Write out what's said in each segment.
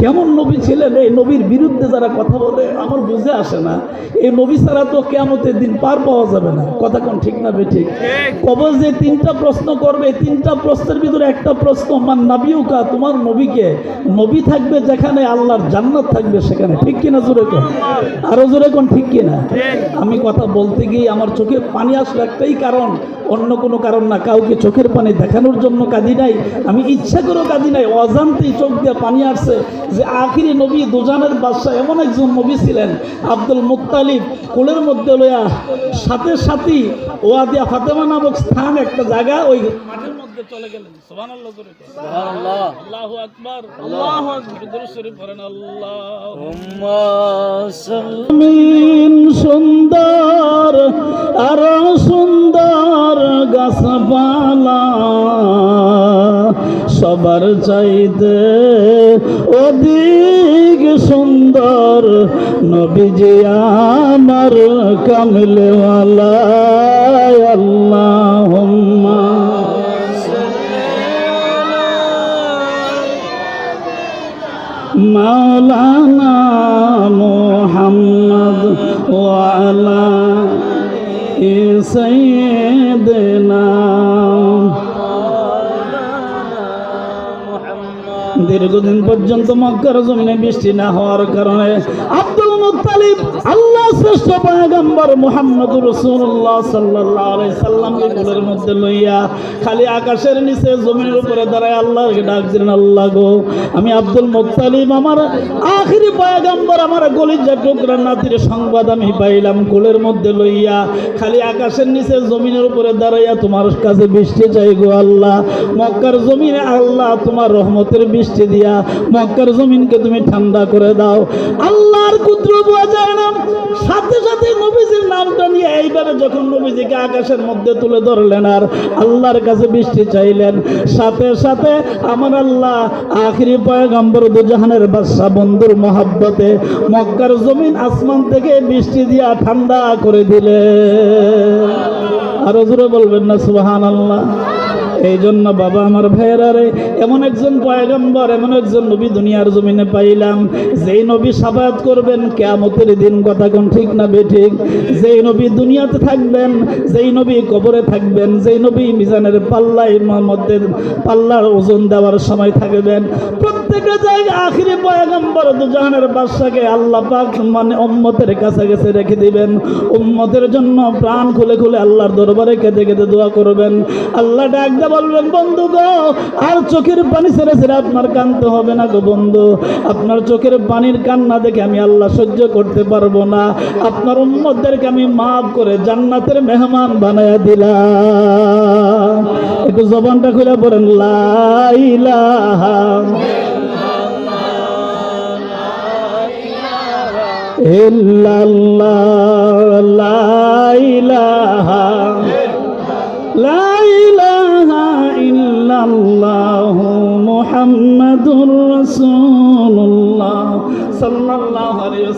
কেমন নবী ছিলেন? এই নবীর বিরুদ্ধে যারা কথা বলে, আমার বুঝে আসে না। এই নবী ছাড়া তো কেমতের দিন পার পাওয়া যাবে না। কথা কোন ঠিক না ঠিক কবর যে তিনটা প্রশ্ন করবে তিনটা প্রশ্নের ভিতরে একটা প্রশ্ন, মান নাবিউকা তোমার নবীকে। নবী থাকবে যেখানে, আল্লাহর জান্নাত থাকবে সেখানে। ঠিক কিনা জোরে কোন? আরও জোরে কোন ঠিক কিনা আমি কথা বলতে গিয়ে আমার চোখে পানি আসলো একটাই কারণ। অন্য কোনো কারণ না। কাউকে চোখের পানি দেখানোর জন্য কাঁদি নাই। আমি ইচ্ছা করেও কাঁদি নাই। অজান্তেই চোখ দিয়ে পানি আসছে। যে আখিরি নবী দুজানের বাদশাহ এমন একজন নবী ছিলেন আব্দুল মুত্তালিব। কোলের মধ্যে লইয়া সাথে সাথী ওয়াদিয়া ফাতেমা নামক স্থান একটা জায়গা ওই মাঠের মধ্যে চলে গেলেন। সুবহানাল্লাহ জোরে কর। আল্লাহু আকবার। আল্লাহু আকবার। দরুদ শরীফ পড়েন। আল্লাহ সুন্দর আর সুন্দর গাছপালা। সবার চাইতে অধিক সুন্দর। নবীজি আমার কামলে আল্লাহ মাওলানা মোহাম্মদ ওয়ালা ইসাই দীর্ঘদিন পর্যন্ত মক্কার জমিনে বৃষ্টি না হওয়ার কারণে আমি আব্দুল মুত্তালিব, আমার আখিরি পয়গম্বর, আমার গলিজা টুকরা নাতির সংবাদ আমি পাইলাম কোলের মধ্যে লইয়া খালি আকাশের নিচে জমিনের উপরে দাঁড়াইয়া তোমার কাছে বৃষ্টি চাই গো আল্লাহ। মক্কার জমিনে আল্লাহ তোমার রহমতের বৃষ্টি দিয়া মক্কার জমিনকে তুমি ঠান্ডা করে দাও। আল্লাহর কুদ্র বোঝা যায় সাথে সাথে নবীজির নামটা নিয়ে যখন নবীজিকে আকাশের মধ্যে তুলে ধরলেন আর আল্লাহর কাছে বৃষ্টি চাইলেন, সাথে সাথে আমার আল্লাহ পয়গম্বর দুজাহানের বন্ধুর মহাব্বতে মক্কার জমিন আসমান থেকে বৃষ্টি দিয়া ঠান্ডা করে দিলে আরও জোরে বলবেন না সুবাহান আল্লাহ এই জন্য বাবা আমার ভাইয়েরা রে, এমন একজন পয়গম্বর, এমন একজন নবী দুনিয়ার জমিনে পাইলাম। যেই নবী সাবাত করবেন, কেয়ামতের দিন কথা কোন ঠিক না বেঠিক যেই নবী দুনিয়াতে থাকবেন, যেই নবী কবরে থাকবেন, যেই নবী মিজানের পাল্লাই মধ্যে পাল্লার ওজন দেওয়ার সময় থাকবেন। প্রত্যেকটা জায়গায় আখিরি পয়গম্বর দুজাহানের বাদশাকে আল্লাহ পাক মানে উম্মতের কাছে কাছে রেখে দিবেন। উম্মতের জন্য প্রাণ খুলে খুলে আল্লাহর দরবারে কেঁদে কেঁদে দোয়া করবেন। আল্লাহ ডাক দিয়ে বলবেন, বন্ধু গো, আর চোখের পানি ছেড়ে ছেড়ে আপনার কানতে হবে না গো বন্ধু। আপনার চোখের পানির কান্না দেখে আমি আল্লাহ সহ্য করতে পারব না। আপনার উম্মতদেরকে আমি মাফ করে জান্নাতের মেহমান বানায়া দিলাম। একটু জবানটা খুলে পড়েন লাইলাহা ইল্লাল্লাহ লা ইলাহা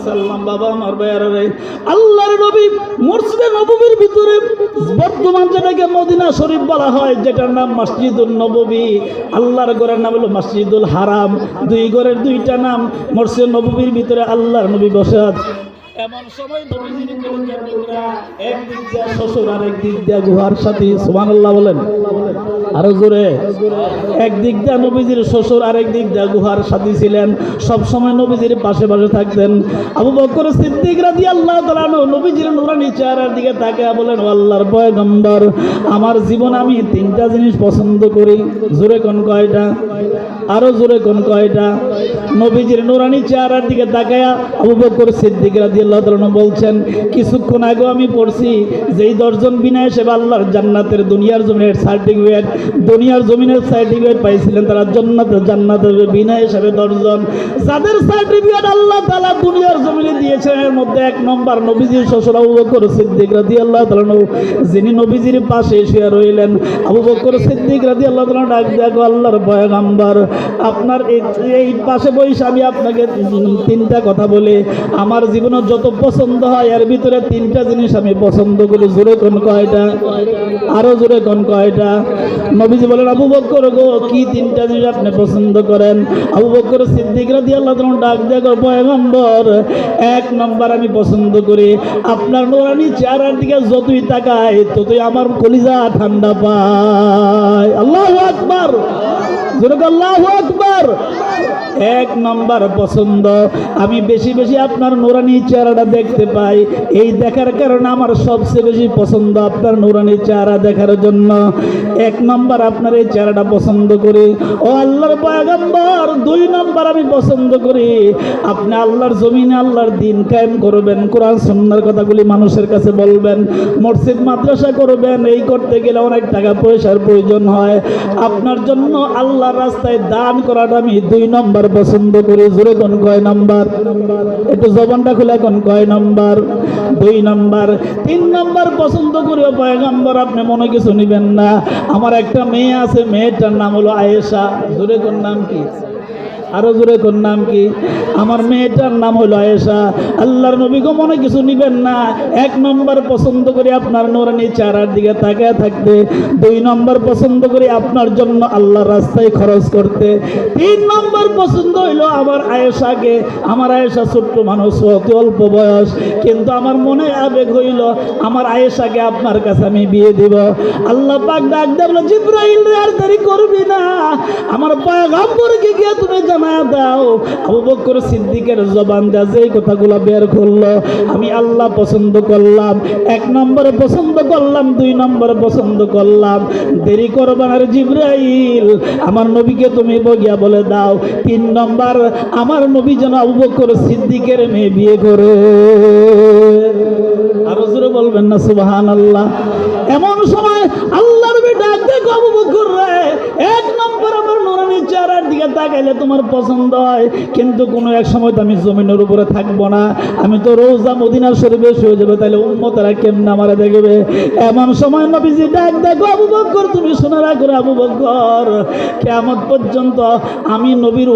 ওয়াসাল্লাম বাবা, আমার ভাইয়ারে আল্লাহর নবী মসজিদে নববীর ভিতরে বর্তমান যেটাকে মদিনা শরীফ বলা হয়, যেটার নাম মসজিদুল নববী। আল্লাহর ঘরের নাম হলো মসজিদুল হারাম। দুই ঘরের দুইটা নাম মসজিদ নবীর ভিতরে আল্লাহর নবী বসে আছে। এমন সময় নবীজির একদিক শ্বশুর আর একদিক গুহার সাথী, সুবহানাল্লাহ বলেন। আরও জোরে। একদিক নবীজির শ্বশুর আরেক দিক দিয়ে গুহার সাথী ছিলেন। সব সময় নবীজির পাশে পাশে থাকতেন। আবু বকর সিদ্দিক নবীজির চেহারার দিকে বলেন আল্লাহর পয়গম্বর, আমার জীবন আমি তিনটা জিনিস পছন্দ করি। জোরে কোন কয়টা? আরও জোরে কোন কয়টা? নবীজির নুরানি চেহারার দিকে তাকায়া আবু বকর সিদ্দিক রাদিয়াল্লাহু তাআলা আনহু বলছেন, কিছুক্ষণ আগে আমি পড়ছি, যেই দশজন বিনা হিসেবে আল্লাহর জান্নাতের দুনিয়ার জমিনের সার্টিফিকেট দুনিয়ার জমিনের সার্টিফিকেট পাইছিলেন, তারা জান্নাতের জান্নাতের বিনা হিসেবে দশজন। যাদের সার্টিফিকেট আল্লাহ তাআলা দুনিয়ার জমিনে দিয়েছেন, এর মধ্যে এক নম্বর নবীজির শ্বশুর আবু বকর সিদ্দিক রাদিয়াল্লাহু তাআলা আনহু, যিনি নবীজির পাশে শুয়ে রইলেন। আবু বকর সিদ্দিক রাদিয়াল্লাহু তাআলা ডাক দেখো আল্লাহর পয়গম্বর, আপনার এই পাশে বসে আমি আপনাকে তিনটা কথা বলে। আমার জীবনে যত পছন্দ হয়, এর ভিতরে তিনটা জিনিস আমি পছন্দ করি। জোরে কোন কয়টা? আরও জোরে কোন কয়টা? নবীজি বলেন, আবু বকর গো, কি তিনটা জিনিস আপনি পছন্দ করেন? আবু বকর সিদ্দিক রাদিয়াল্লাহু তাআলা ডাক দেয়া গো, পয়গম্বর, এক নাম্বার আমি পছন্দ করি। আপনার নোরানি চেহারার দিকে যতই তাকায়, ততই আমার কলিজা ঠান্ডা পায়। আল্লাহু আকবার। আল্লাহু আকবার। এক নাম্বার পছন্দ। আমি বেশি বেশি আপনার নোরানি চেহারাটা দেখতে পাই। এই দেখার কারণে আমার সবচেয়ে বেশি পছন্দ আপনার নোরানি চেহারা দেখার জন্য। এক নাম্বার আপনার এই চেহারাটা পছন্দ করি। ও আল্লাহর পয়গম্বর, দুই নাম্বার আমি পছন্দ করি। আপনি আল্লাহর জমিনে আল্লাহর দিন কায়েম করবেন, কোরআন সুন্নার কথাগুলি মানুষের কাছে বলবেন, মসজিদ, মাদ্রাসা করবেন, এই করতে গেলে অনেক টাকা পয়সার প্রয়োজন হয়। আপনার জন্য আল্লাহর রাস্তায় দান করাটা আমি দুই নম্বর পছন্দ করি। জোরে কোন কয় নাম্বার? একটু জবানটা খুলে কোন কয় নাম্বার? দুই নম্বর। তিন নম্বর পছন্দ করি পয়গম্বর, আপনি মনে কিছু নিবেন না। আমার একটা মেয়ে আছে মেয়েটার নাম হলো আয়েশা। জোরে কোন নাম কি? আরও জোরে কোন নাম কি? আমার মেয়েটার নাম হলো আয়েশা। আল্লাহর নবীকে মনে কিছু নিবেন না। এক নম্বর পছন্দ করি আপনার নোরানি চারার দিকে তাকায় থাকতে। দুই নম্বর পছন্দ করি আপনার জন্য আল্লাহর রাস্তায় খরচ করতে। তিন নম্বর পছন্দ হইল আমার আয়েশাকে। আমার আয়েশা ছোট্ট মানুষ, অতি অল্প বয়স। কিন্তু আমার মনে আবেগ হইল, আমার আয়েশাকে আপনার কাছে আমি বিয়ে দিব। আল্লাহ পাক ডাক দেবল রে, আর দেরি করবি না। আমার পয়গম্বরকে গিয়ে তুমি দাও। আবু বকর সিদ্দিকের কথাগুলো বের করল, আমি আল্লাহ পছন্দ করলাম। এক পছন্দ করলাম, দুই পছন্দ করলাম। দেরি জিব্রাইল। আমার নবীকে তুমি বগিয়া বলে দাও। তিন নম্বর, আমার নবী যেন আবু বকর সিদ্দিকের মেয়ে বিয়ে করে। আরও জোরে বলবেন না সুবহান আল্লাহ এমন সময় ডাক এক এক আমি পর্যন্ত আমি নবীর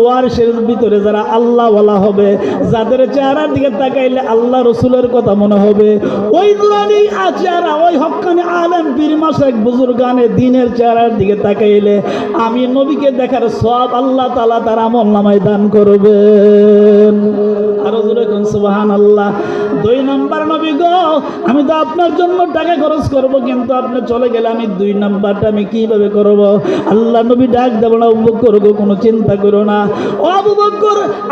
ভিতরে যারা আল্লাহ ওয়ালা হবে, যাদের চেহারার দিকে তাকাইলে আল্লাহ রসুলের কথা মনে হবে। ওই নুরানি চেহারা ওই হক্কানি আলেম, পীর মাসেক বুজুর্গানে দিনের চেহারার দিকে তাকাইলে আমি নবীকে দেখার সব আল্লাহ তালা তার আমল নামায় দান করবেন। আরও জোরে কোন সুবাহান আল্লাহ দুই নাম্বার নবী গো, আমি তো আপনার জন্য টাকা খরচ করব, কিন্তু আপনি চলে গেলে আমি দুই নাম্বারটা আমি কীভাবে করব? আল্লাহ নবী ডাক দেব না, আবু বকর গো, কোনো চিন্তা করো না। আবু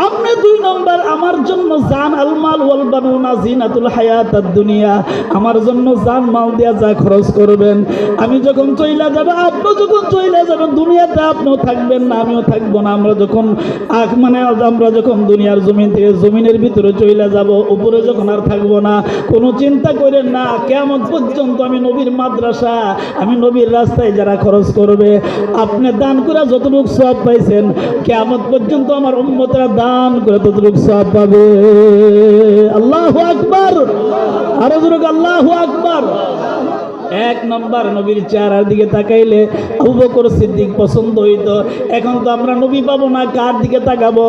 আপনি দুই নম্বর, আমার জন্য জান, আলমাল ওয়াল বানুনা জিনাতুল হায়াতাদ দুনিয়া আমার জন্য জান, মাল দিয়া যা খরচ করবেন। আমি যখন চইলা আপনি যখন চইলা যাবেন, দুনিয়াতে আপনিও থাকবেন না, আমিও থাকব না। আমরা যখন আখ মানে আমরা যখন দুনিয়ার জমিন থেকে জমিনের ভিতরে চইলা যাব, উপরে যখন আর থাকব না, কোনো চিন্তা করেন না, কেমন পর্যন্ত আমি নবীর মাদ্রাসা, আমি নবীর রাস্তায় যারা খরচ করবে, আপনি দান করে যতটুকু সব পাইছেন, কেমন পর্যন্ত আমার উম্মতরা দান করে ততটুকু সব পাবে? আল্লাহ আকবার! আরও জোরে আল্লাহ আকবার! এক নম্বর নবীর চেহারার দিকে তাকাইলে আবু বকর সিদ্দিক পছন্দ হইত। এখন তো আমরা নবী পাবো না, কার দিকে তাকাবো?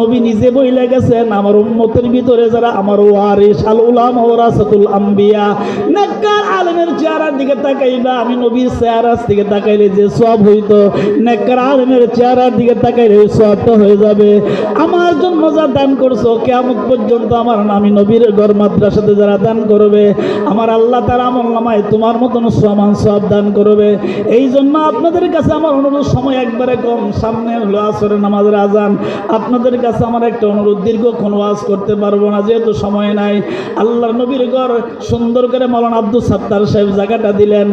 নবী নিজে বইলে গেছেন, আমার উম্মতের ভিতরে যারা আমার ওয়ারিস, আল উলাম ওরাসাতুল আম্বিয়া, নেককার আলেমের চেহারার দিকে তাকাইবা। আমি নবীর চেহারার দিকে তাকাইলে যে সব হইত, নেককার আলেমের চেহারার দিকে তাকাইলে ওই সবটা হয়ে যাবে। আমার জন্য যা দান করছ কেমন পর্যন্ত আমার আমি নবীর ঘর মাদ্রাসাতে যারা দান করবে, আমার আল্লাহ তার আমল নামায় তোমার মতন সমান সব দান করবে। এই জন্য আপনাদের কাছে আমার অনুরোধ, সময় একবারে কম। সামনে হলো আসরের নামাজের আজান। আপনাদের কাছে আমার একটা অনুরোধ, দীর্ঘক্ষণ ওয়াজ করতে পারব না, যেহেতু সময় নাই। আল্লাহ নবীর ঘর সুন্দর করে মৌলানা আব্দুল সাত্তার সাহেব জায়গাটা দিলেন।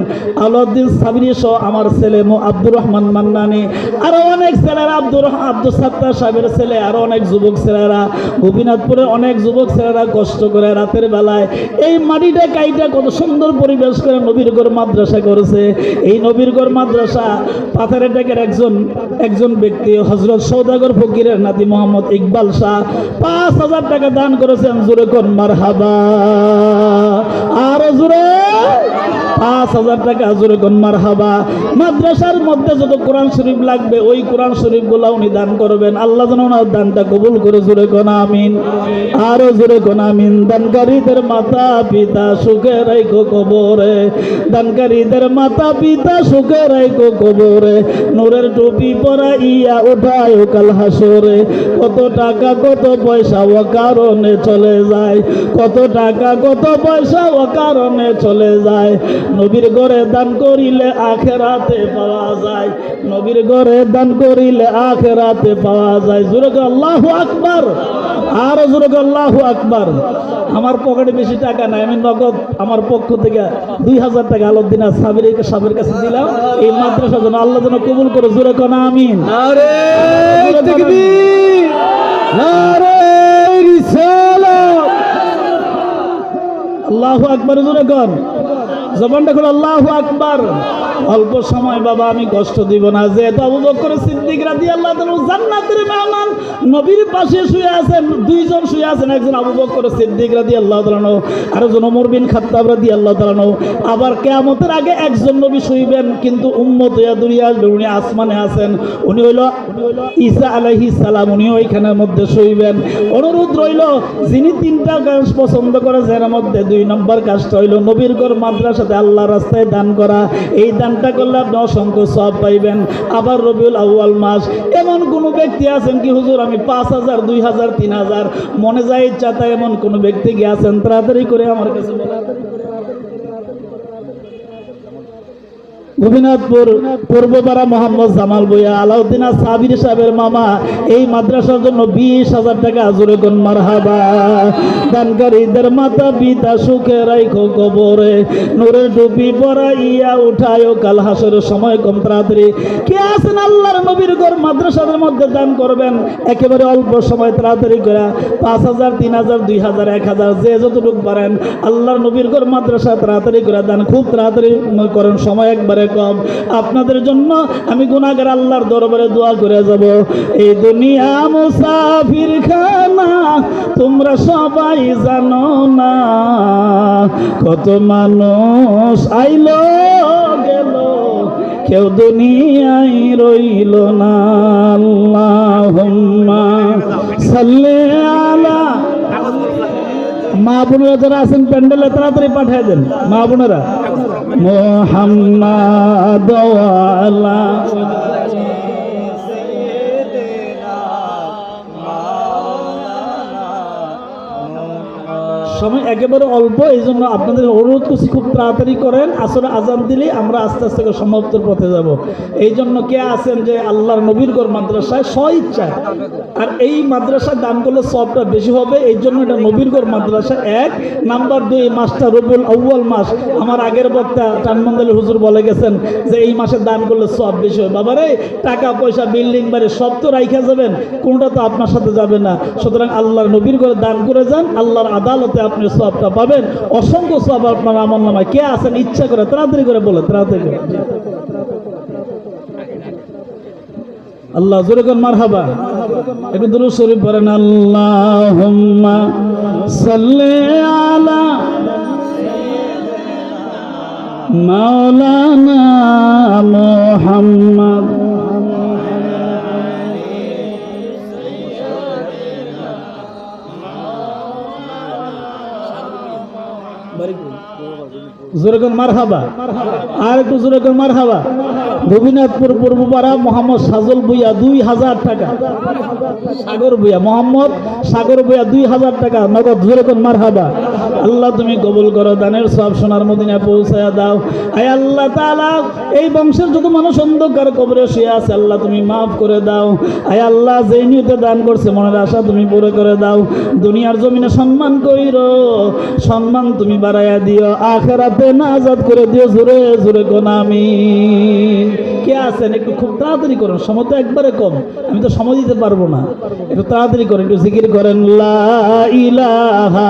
আলাউদ্দিন সাবিরি সহ আমার ছেলে মো আব্দুর রহমান মান্নানি, আরও অনেক ছেলেরা, আব্দুর আব্দুল সাত্তার সাহেবের ছেলে, আরও অনেক যুবক ছেলেরা। গোপীনাথপুরের অনেক যুবক ছেলেরা কষ্ট করে রাতের বেলায়। এই মাটিটা কাইটা কত সুন্দর পরিবেশ করে নবীরগড় মাদ্রাসা করেছে। এই নবীরগড় মাদ্রাসা পাথারে টেকের একজন একজন ব্যক্তি হজরত সৌদাগর ফকিরের নাতি মোহাম্মদ ইকবাল শাহ, পাঁচ হাজার টাকা দান করেছেন। জোরে কোন মার হাবা আর জোরে। পাঁচ হাজার টাকা, জোরে কোন মার হাবা মাদ্রাসার মধ্যে যত কোরআন শরীফ লাগবে, ওই কোরআন শরীফগুলা উনি দান করবেন। আল্লাহ যেন ওনার দানটা কবুল করে, জোরে কোন আমিন। আরও জোরে কোন আমিন। দানকারীদের মাতা পিতা সুখে রাইখো কবরে। দানকারীদের মাতা পিতা সুখে রাইখো কবরে। নূরের টুপি পরা ইয়া উঠায় কাল হাসরে। কত টাকা, কত পয়সা ও কারণে চলে যায়। কত টাকা, কত পয়সা ও কারণে চলে যায়। নবীর ঘরে দান করিলে আখেরাতে পাওয়া যায়। নবীর ঘরে দান করিলে আখেরাতে পাওয়া যায়। জোরে আল্লাহ আকবার। আর জোরে আল্লাহ আকবার। আমার পকেটে বেশি টাকা নাই, আমি নগদ আমার পক্ষ থেকে দুই হাজার টাকা আলোদ্দিন সাবির সাবের কাছে দিলাম। এই মাদ্রাসা যেন আল্লাহ যেন কবুল করে জোরে কোন আমিন। আল্লাহ আকবর জোরে কন। জবানটা করে আল্লাহ আকবার। অল্প সময়, বাবা, আমি কষ্ট দিব না। যে তো আবু বকর সিদ্দিক রাদিয়াল্লাহু তাআলা জান্নাতের মেহমান, নবীর পাশে শুয়ে আছেন, দুইজন শুয়ে আছেন, একজন আবু বকর সিদ্দিক রাদিয়াল্লাহু তাআলা আর একজন ওমর বিন খাত্তাব রাদিয়াল্লাহু তাআলা আবার কিয়ামতের আগে একজন নবী শুইবেন, কিন্তু উম্মত ইয়া দুনিয়া উনি আসমানে আছেন। উনি হইল ঈসা আলাইহিস সালাম, উনি ওইখানের মধ্যে শুইবেন। অনুরোধ রইল, যিনি তিনটা কাজ পছন্দ করে যার মধ্যে দুই নম্বর কাজটা হইল নবীর ঘর মাদ্রাসাতে আল্লাহ রাস্তায় দান করা, এই দানটা করলে আপনি অসংখ্য সব পাইবেন আবার রবিউল আউয়াল মাস, এমন কোনো ব্যক্তি আছেন কি, হুজুর, আমি পাঁচ হাজার, দুই হাজার, তিন হাজার, মনে যায় ইচ্ছা তাই এমন কোনো ব্যক্তি গিয়ে আছেন তাড়াতাড়ি করে আমার কাছে বলেন। গোপীনাথপুর পূর্বপাড়া মোহাম্মদ জামাল বইয়া আলাউদ্দিন সাবির সাহেবের মামা, এই মাদ্রাসার জন্য বিশ হাজার টাকা জোরে কোন মারহাবা। দানকারীদের মাতা পিতা সুখে রাইখো কবরে, নূরের টুপি পরা ইয়া উঠায় কাল হাসরের সময় কম তাড়াতাড়ি। কে আছেন আল্লাহর নবীর ঘর? মাদ্রাসাদের মধ্যে দান করবেন, একেবারে অল্প সময় তাড়াতাড়ি করে পাঁচ হাজার, তিন হাজার, দুই হাজার, এক হাজার, যে যতটুকু পারেন, আল্লাহর নবীর ঘর মাদ্রাসা তাড়াতাড়ি করে দান, খুব তাড়াতাড়ি করেন, সময় একবারে কম আপনাদের জন্য আমি গুণাগার আল্লাহর দরবারে দোয়া করে যাব। এই দুনিয়া মুসাফির খানা তোমরা সবাই জানো না। কত মানুষ আইলো, গেল, কেউ দুনিয়ায় রইল না। আল্লাহুম্মা সাল্লি আলা মা বোনেরা যারা আছেন প্যান্ডেলে তাড়াতাড়ি পাঠিয়ে দেন। মা বোনেরা। মোহাম্মদ সময় একেবারে অল্প এই জন্য আপনাদের অনুরোধ করছি খুব তাড়াতাড়ি করেন। আসলে আজান দিলে আমরা আস্তে আস্তে করে সমাপ্তির পথে যাব। এই জন্য কে আছেন যে আল্লাহর নবীর গড় মাদ্রাসায় স্ব ইচ্ছায়। আর এই মাদ্রাসায় দান করলে সবটা বেশি হবে এই জন্য এটা নবীর গড় মাদ্রাসা এক। নাম্বার দুই মাসটা রবিউল আউ্য়াল মাস। আমার আগের বক্তা টানমন্দালি হুজুর বলে গেছেন যে এই মাসে দান করলে সব বেশি হবে। বাবারে, টাকা, পয়সা, বিল্ডিং, বাড়ি সব তো রাইখা যাবেন, কোনটা তো আপনার সাথে যাবে না। সুতরাং আল্লাহর নবীর করে দান করে যান, আল্লাহর আদালতে আপনি সবটা পাবেন। অসংখ্য সব আপনার আমার নামায় কে আছেন? ইচ্ছা করে, তাড়াতাড়ি করে বলে, তাড়াতাড়ি করে। আল্লাহ, জোরে কোন, মারহাবা। একটু দুরূদ শরীফ পড়েন, আল্লাহুম্মা সাল্লি আলা মাওলানা মুহাম্মদ। জোরেগন মারহাবা। আর একটু জোরেগন মারহাবা। গোপীনাথপুর পূর্বপাড়া মোহাম্মদ সাজল বুইয়া দুই হাজার টাকা। সাগর বুইয়া মোহাম্মদ সাগর বুইয়া দুই হাজার টাকা। নগদ জোরেগন মারহাবা। আল্লাহ তুমি কবুল করো, দানের সব সোনার মদিনায় পৌঁছায় দাও। আয় আল্লাহ তাআলা, এই বংশের যত মানুষ অন্ধকার কবরে শুয়ে আছে, আল্লাহ তুমি মাফ করে দাও। আয় আল্লাহ, যেই নিয়তে দান করছে, মনের আশা তুমি পুরো করে দাও। দুনিয়ার জমিনে সম্মান কইরো, সম্মান তুমি বাড়াইয়া দিও। আখেরাতে নাজাদ করে দিও জোরে জোরে কোন আমি। কে আছেন? একটু খুব তাড়াতাড়ি করেন, সময় তো একবারে কম। আমি তো সময় দিতে পারব না। একটু তাড়াতাড়ি করেন, একটু জিকির করেন, লা ইলাহা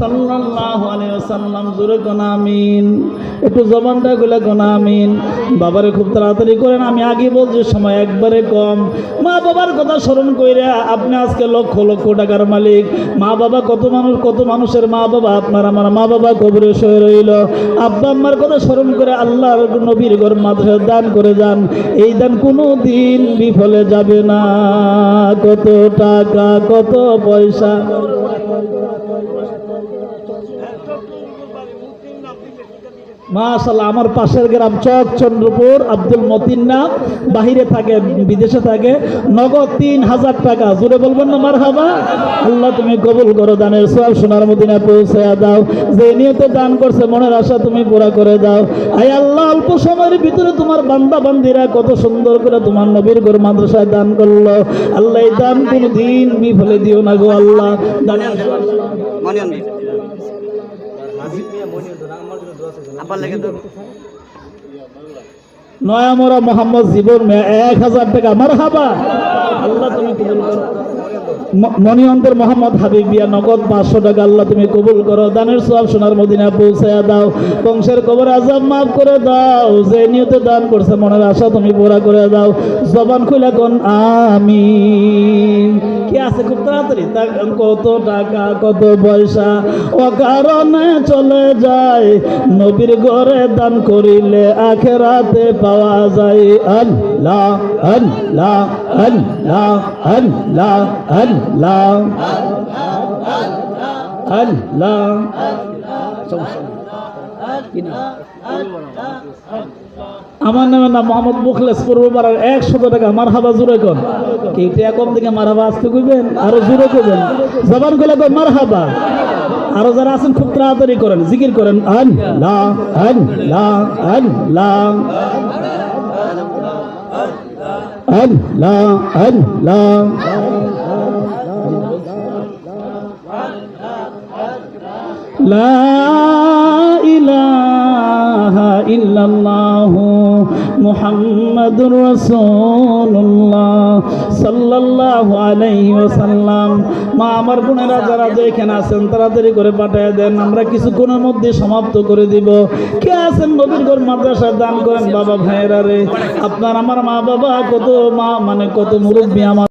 সাল্লাল্লাহু আলাইহি ওয়াসাল্লাম, জোরে কোন আমিন। একটু জবানটা গুলা কোন আমিন। বাবারে খুব তাড়াতাড়ি করেন, আমি আগে বলছি, সময় একবারে কম। মা বাবার কথা স্মরণ কইরা আপনি আজকে লক্ষ লক্ষ টাকার মালিক। মা বাবা কত মানুষ, কত মানুষের মা বাবা, আপনার আমার মা বাবা কবরে শুয়ে রইল। আব্বা আম্মার কথা স্মরণ করে আল্লাহর নবীর ঘর মাদ্রাসা দান করে যান। এই দান কোনো দিন বিফলে যাবে না। কত টাকা, কত পয়সা। মাশাল্লাহ আমার পাশের গ্রাম চক চন্দ্রপুর, আব্দুল মতিন নাম বাহিরে থাকে, বিদেশে থাকে। নগদ তিন হাজার টাকা। জুড়ে বলবেন না মার হাবা আল্লাহ তুমি কবুল করো, দানের সব সোনার দাও। যে নিয়তে দান করছে, মনের আশা তুমি পুরা করে দাও। আই আল্লাহ, অল্প সময়ের ভিতরে তোমার বান্দা বান্দিরা কত সুন্দর করে তোমার নবীর ঘর মাদ্রাসায় দান করল। আল্লাহ দান কোনো দিন বিফলে দিও না গো আল্লাহ। দানের আবার লেগে তো নয়ামরা মোহাম্মদ জীবন মেয়া এক হাজার টাকা। আমার হাবা আল্লাহ তুমি কবুল করো ম- মণিয়ন্ত্র মোহাম্মদ হাবিব বিয়া নগদ পাঁচশো টাকা আল্লাহ তুমি কবুল করো। দানের সব সোনার মদিনা পৌঁছায়া দাও। বংশের কবর আজাব মাফ করে দাও। যে নিয়তে দান করছে মনের আশা তুমি পুরা করে দাও। জবান খুলে কোন, আমিন। কি আছে খুব তাড়াতাড়ি? কত টাকা, কত পয়সা ও কারণে চলে যায়। নবীর ঘরে দান করিলে আখেরাতে পাওয়া যায়। আল্লাহ আল্লাহ আল্লাহ আল্লাহ। আল্লাহ। আমার নামে না মোহাম্মদ মুখলেস পূর্ববার একশত টাকা মার হাবা জুড়ে কন কি টাকা কম থেকে মার হাবা আসতে কইবেন, আরও জুড়ে কইবেন। জবানগুলা কই মার হাবা আরও যারা আছেন খুব তাড়াতাড়ি করেন, জিকির করেন। আল্লাহ আল্লাহ আল্লাহ। আল্লাহ আল্লাহ। ইহু মুহাম্মদুর আমার বোনেরা যারা যে আছেন, তাড়াতাড়ি করে পাঠিয়ে দেন। আমরা কিছুক্ষণের মধ্যে সমাপ্ত করে দিব। কে আছেন নবীর ঘর মাদ্রাসা? দান করেন বাবা ভাইয়েরা রে। আপনার আমার মা বাবা কত মা মানে কত মুরব্বী আমার